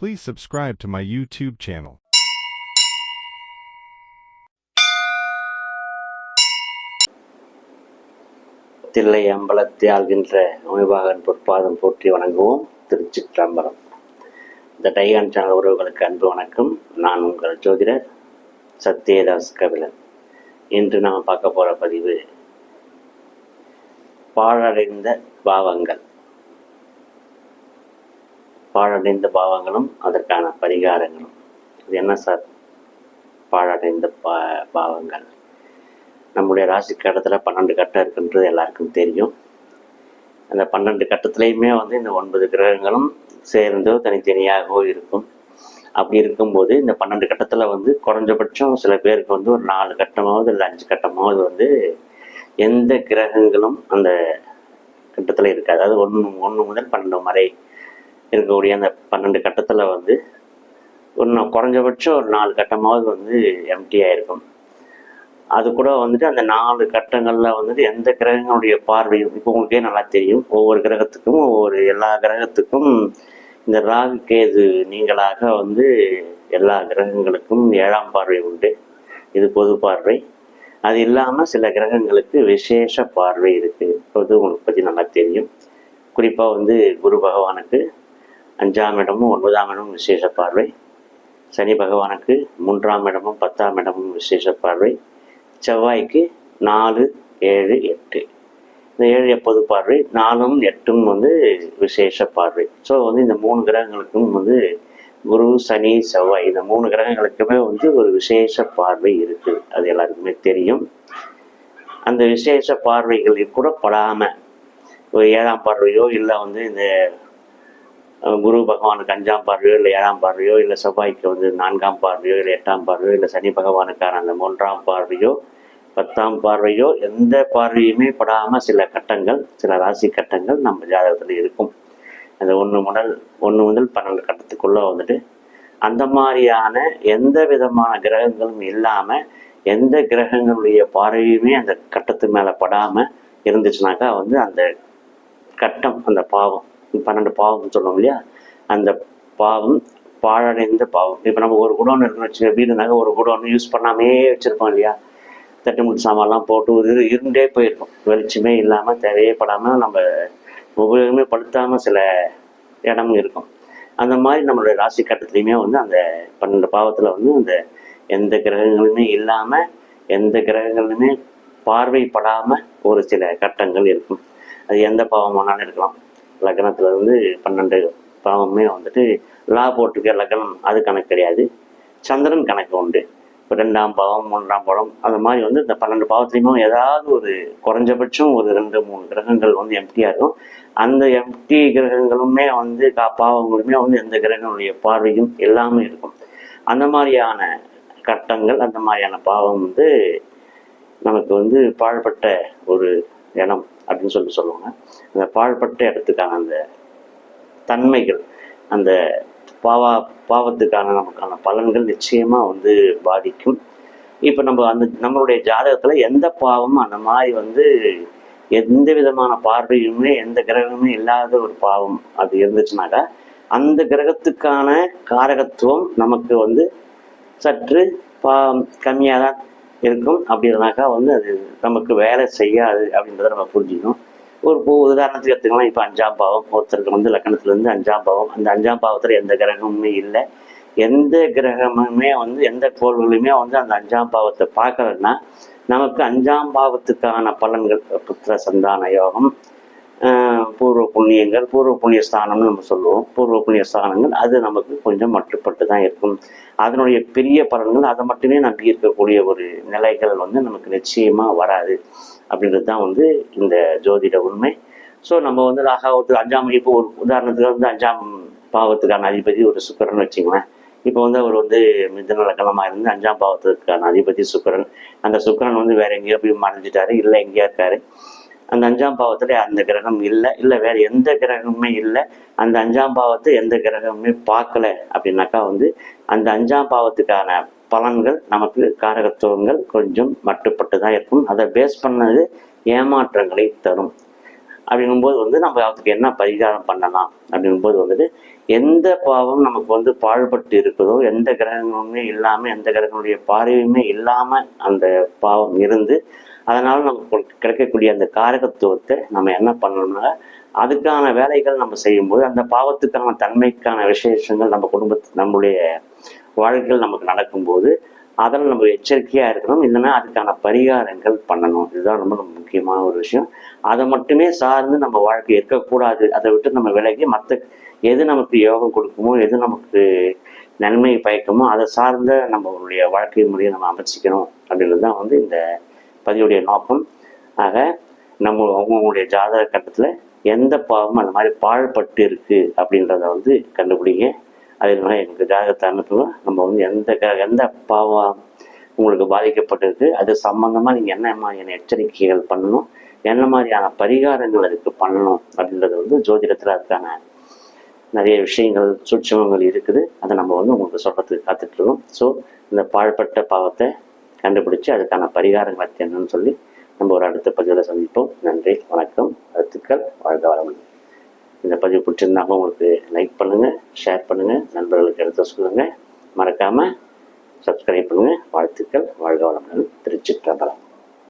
Please subscribe to my YouTube channel. Thillai அம்பலத்தை ஆள்கின்ற அமைவாகன் பொற்பாதம் போற்றி வணங்குவோம். திருச்சிற்றம்பலம் இந்த டைகான் சேனல் உறவுகளுக்கு அன்பு வணக்கம். நான் உங்கள் ஜோதிடர் சத்யதாஸ் கபிலன். இன்று நாம் பார்க்க போகிற பதிவு பாழடைந்த பாவங்கள். பாழடைந்த பாவங்களும் அதற்கான பரிகாரங்களும். இது என்ன சார்? பாழடைந்த பா பாவங்கள். நம்முடைய ராசி கட்டத்தில் பன்னெண்டு கட்டம் இருக்குன்றது எல்லாருக்கும் தெரியும். அந்த பன்னெண்டு கட்டத்துலேயுமே வந்து இந்த ஒன்பது கிரகங்களும் சேர்ந்தோ தனித்தனியாகவோ இருக்கும். அப்படி இருக்கும்போது இந்த பன்னெண்டு கட்டத்தில் வந்து குறைஞ்சபட்சம் சில பேருக்கு வந்து ஒரு நாலு கட்டமாவது இல்லை அஞ்சு கட்டமாவது வந்து எந்த கிரகங்களும் அந்த கட்டத்தில் இருக்காது. அதாவது ஒன்று ஒன்று முதல் பன்னெண்டு வரை இருக்கக்கூடிய அந்த பன்னெண்டு கட்டத்தில் வந்து இன்னும் குறைஞ்சபட்சம் ஒரு நாலு கட்டமாவது வந்து எம்டியாக இருக்கும் அது கூட வந்துட்டு அந்த நாலு கட்டங்களில் வந்துட்டு எந்த கிரகங்களுடைய பார்வையும் இப்போ உங்களுக்கே நல்லா தெரியும். ஒவ்வொரு கிரகத்துக்கும் ஒவ்வொரு எல்லா கிரகத்துக்கும் இந்த ராகு கேது நீங்களாக வந்து எல்லா கிரகங்களுக்கும் ஏழாம் பார்வை உண்டு. இது பொது பார்வை. அது இல்லாமல் சில கிரகங்களுக்கு விசேஷ பார்வை இருக்குது அது உங்களுக்கு பற்றி நல்லா தெரியும். குறிப்பாக வந்து குரு பகவானுக்கு அஞ்சாம் இடமும் ஒன்பதாம் இடமும் விசேஷ பார்வை. சனி பகவானுக்கு மூன்றாம் இடமும் பத்தாம் இடமும் விசேஷ பார்வை. செவ்வாய்க்கு நாலு ஏழு எட்டு. இந்த ஏழு எப்போது பார்வை? நாலும் எட்டும் வந்து விசேஷ பார்வை. ஸோ வந்து இந்த மூணு கிரகங்களுக்கும் வந்து குரு சனி செவ்வாய் இந்த மூணு கிரகங்களுக்குமே வந்து ஒரு விசேஷ பார்வை இருக்குது அது எல்லாருக்குமே தெரியும். அந்த விசேஷ பார்வைகள் கூட படாமல் ஒரு ஏழாம் பார்வையோ இல்லை வந்து இந்த குரு பகவானுக்கு அஞ்சாம் பார்வையோ இல்லை ஏழாம் பார்வையோ இல்லை செவ்வாய்க்கு வந்து நான்காம் பார்வையோ இல்லை எட்டாம் பார்வையோ இல்லை சனி பகவானுக்கான அந்த மூன்றாம் பார்வையோ பத்தாம் பார்வையோ எந்த பார்வையுமே படாமல் சில கட்டங்கள் சில ராசி கட்டங்கள் நம்ம ஜாதகத்தில் இருக்கும். அந்த ஒன்று முதல் ஒன்று முதல் பன்னெண்டு கட்டத்துக்குள்ளே வந்துட்டு அந்த மாதிரியான எந்த விதமான கிரகங்களும் இல்லாமல் எந்த கிரகங்களுடைய பார்வையுமே அந்த கட்டத்து மேலே படாமல் இருந்துச்சுனாக்கா வந்து அந்த கட்டம் அந்த பாவம் பன்னெண்டு பாவம்னு சொல்லுவோம் இல்லையா? அந்த பாவம் பாழடைந்த பாவம். இப்போ நம்ம ஒரு குடோன் இருக்குன்னு வச்சுக்க வீடுனாக்க ஒரு குடோன் யூஸ் பண்ணாமே வச்சுருப்போம் இல்லையா? தட்டு முட்டு சாமான்லாம் போட்டு ஒரு இரு இருண்டே போயிருக்கும். வெளிச்சமே இல்லாமல் தேவையப்படாமல் நம்ம உபயோகமே படுத்தாமல் சில இடம் இருக்கும். அந்த மாதிரி நம்மளுடைய ராசி கட்டத்துலையுமே வந்து அந்த பன்னெண்டு பாவத்தில் வந்து அந்த எந்த கிரகங்களுமே இல்லாமல் எந்த கிரகங்களுமே பார்வைப்படாமல் ஒரு சில கட்டங்கள் இருக்கும். அது எந்த பாவமானாலும் இருக்கலாம். லக்னத்தில் இருந்து பன்னெண்டு பாவமே வந்துட்டு லா போட்டிருக்க லக்னம் அது கணக்கு கிடையாது. சந்திரன் கணக்கு உண்டு. இப்போ ரெண்டாம் பாவம் மூன்றாம் பாவம் அந்த மாதிரி வந்து இந்த பன்னெண்டு பாவத்துலேயுமே ஏதாவது ஒரு குறைஞ்சபட்சம் ஒரு ரெண்டு மூணு கிரகங்கள் வந்து எம்டியாக இருக்கும். அந்த எம்டி கிரகங்களுமே வந்து கா பாவங்களுமே வந்து எந்த கிரகங்களுடைய பார்வையும் எல்லாமே இருக்கும். அந்த மாதிரியான கட்டங்கள் அந்த மாதிரியான பாவம் வந்து நமக்கு வந்து பாழ்பட்ட ஒரு இடம் அப்படின்னு சொல்லி சொல்லுவாங்க. அந்த பாழ்பட்ட இடத்துக்கான அந்த தன்மைகள் அந்த பாவா பாவத்துக்கான நமக்கான பலன்கள் நிச்சயமாக வந்து பாதிக்கும். இப்போ நம்ம அந்த நம்மளுடைய ஜாதகத்தில் எந்த பாவமும் அந்த மாதிரி வந்து எந்த விதமான பார்வையுமே எந்த கிரகமுமே இல்லாத ஒரு பாவம் அது இருந்துச்சுனாக்கா அந்த கிரகத்துக்கான காரகத்துவம் நமக்கு வந்து சற்று பா கம்மியாக தான் இருக்கும் அப்படின்னாக்கா வந்து அது நமக்கு வேலை செய்யாது அப்படின்றத நம்ம புரிஞ்சுக்கணும். ஒரு உதாரணத்துக்கு எடுத்துக்கலாம் இப்போ அஞ்சாம் பாவம் ஒருத்தருக்கு வந்து லக்கணத்துலேருந்து அஞ்சாம் பாவம். அந்த அஞ்சாம் பாவத்தில் எந்த கிரகமுமே இல்லை. எந்த கிரகமுமே வந்து எந்த கோள்களுமே வந்து அந்த அஞ்சாம் பாவத்தை பார்க்கலன்னா நமக்கு அஞ்சாம் பாவத்துக்கான பலன்கள் புத்திர சந்தான யோகம் பூர்வ புண்ணியங்கள் பூர்வ புண்ணிய ஸ்தானம்னு நம்ம சொல்லுவோம். பூர்வ புண்ணிய ஸ்தானங்கள் அது நமக்கு கொஞ்சம் மட்டுப்பட்டு தான் இருக்கும். அதனுடைய பெரிய பலன்கள் அதை மட்டுமே நம்பி இருக்கக்கூடிய ஒரு நிலைகள் வந்து நமக்கு நிச்சயமாக வராது. அப்படின்றது தான் வந்து இந்த ஜோதிட உண்மை. ஸோ நம்ம வந்து ராகாவத்துக்கு அஞ்சாம் இப்போ ஒரு உதாரணத்துக்கு வந்து அஞ்சாம் பாவத்துக்கான அதிபதி ஒரு சுக்கரன் வச்சுங்களேன் இப்போ வந்து அவர் வந்து மிதன லக்கணமாக இருந்து அஞ்சாம் பாவத்துக்கான அதிபதி சுக்கரன். அந்த சுக்கரன் வந்து வேற எங்கேயோ போய் மறைஞ்சிட்டாரு இல்லை எங்கேயா இருக்காரு. அந்த அஞ்சாம் பாவத்துல அந்த கிரகம் இல்லை இல்லை வேற எந்த கிரகமுமே இல்லை. அந்த அஞ்சாம் பாவத்தை எந்த கிரகமுமே பார்க்கல அப்படின்னாக்கா வந்து அந்த அஞ்சாம் பாவத்துக்கான பலன்கள் நமக்கு காரகத்துவங்கள் கொஞ்சம் மட்டுப்பட்டு தான் இருக்கும். அதை பேஸ் பண்ணது ஏமாற்றங்களை தரும். அப்படிங்கும்போது வந்து நம்ம அதுக்கு என்ன பரிகாரம் பண்ணலாம்? அப்படிங்கும்போது வந்துட்டு எந்த பாவம் நமக்கு வந்து பாழ்பட்டு இருக்குதோ எந்த கிரகங்களுமே இல்லாமல் எந்த கிரகங்களுடைய பார்வையுமே இல்லாமல் அந்த பாவம் இருந்து அதனால நமக்கு கிடைக்கக்கூடிய அந்த காரகத்துவத்தை நம்ம என்ன பண்ணணும்னா அதுக்கான வேலைகள் நம்ம செய்யும்போது அந்த பாவத்துக்கான தன்மைக்கான விசேஷங்கள் நம்ம குடும்பத்து நம்மளுடைய வாழ்க்கையில் நமக்கு நடக்கும்போது அதில் நம்ம எச்சரிக்கையாக இருக்கணும். இல்லைன்னா அதுக்கான பரிகாரங்கள் பண்ணணும். இதுதான் ரொம்ப ரொம்ப முக்கியமான ஒரு விஷயம். அதை மட்டுமே சார்ந்து நம்ம வாழ்க்கை இருக்கக்கூடாது. அதை விட்டு நம்ம விலகி மற்ற எது நமக்கு யோகம் கொடுக்குமோ எது நமக்கு நன்மை பயக்குமோ அதை சார்ந்த நம்மளுடைய வாழ்க்கை முறையை நம்ம அமைச்சிக்கணும் அப்படின்றது தான் வந்து இந்த பதிவுடைய நோக்கம் ஆக நம்ம அவங்கவுங்களுடைய ஜாதக கட்டத்தில் எந்த பாவமும் அந்த மாதிரி பாழ்பட்டு இருக்குது அப்படின்றத வந்து கண்டுபிடிங்க. அதில் எனக்கு ஜாதகத்தை அனுப்புவோம் நம்ம வந்து எந்த க- எந்த பாவம் உங்களுக்கு பாதிக்கப்பட்டிருக்கு அது சம்மந்தமாக நீங்கள் என்ன மாதிரியான எச்சரிக்கைகள் பண்ணணும் என்ன மாதிரியான பரிகாரங்கள் அதுக்கு பண்ணணும் அப்படின்றது வந்து ஜோதிடத்தில் அதுக்கான நிறைய விஷயங்கள் சூட்சமங்கள் இருக்குது. அதை நம்ம வந்து உங்களுக்கு சொல்கிறதுக்கு காத்துட்ருக்கோம் ஸோ இந்த பாழ்பட்ட பாவத்தை கண்டுபிடிச்சு அதுக்கான பரிகாரங்கள் என்னன்னு சொல்லி நம்ம ஒரு அடுத்த பதிவில் சந்திப்போம். நன்றி வணக்கம் வாழ்த்துக்கள் வாழ்க வளமுடன். இந்த பதிவு பிடிச்சிருந்தாங்க உங்களுக்கு லைக் பண்ணுங்கள் ஷேர் பண்ணுங்கள் நண்பர்களுக்கு எடுத்து சொல்லுங்கள் மறக்காமல் சப்ஸ்கிரைப் பண்ணுங்கள் வாழ்த்துக்கள் வாழ்க வளமுடன். திருச்சிற்றம்பலம்.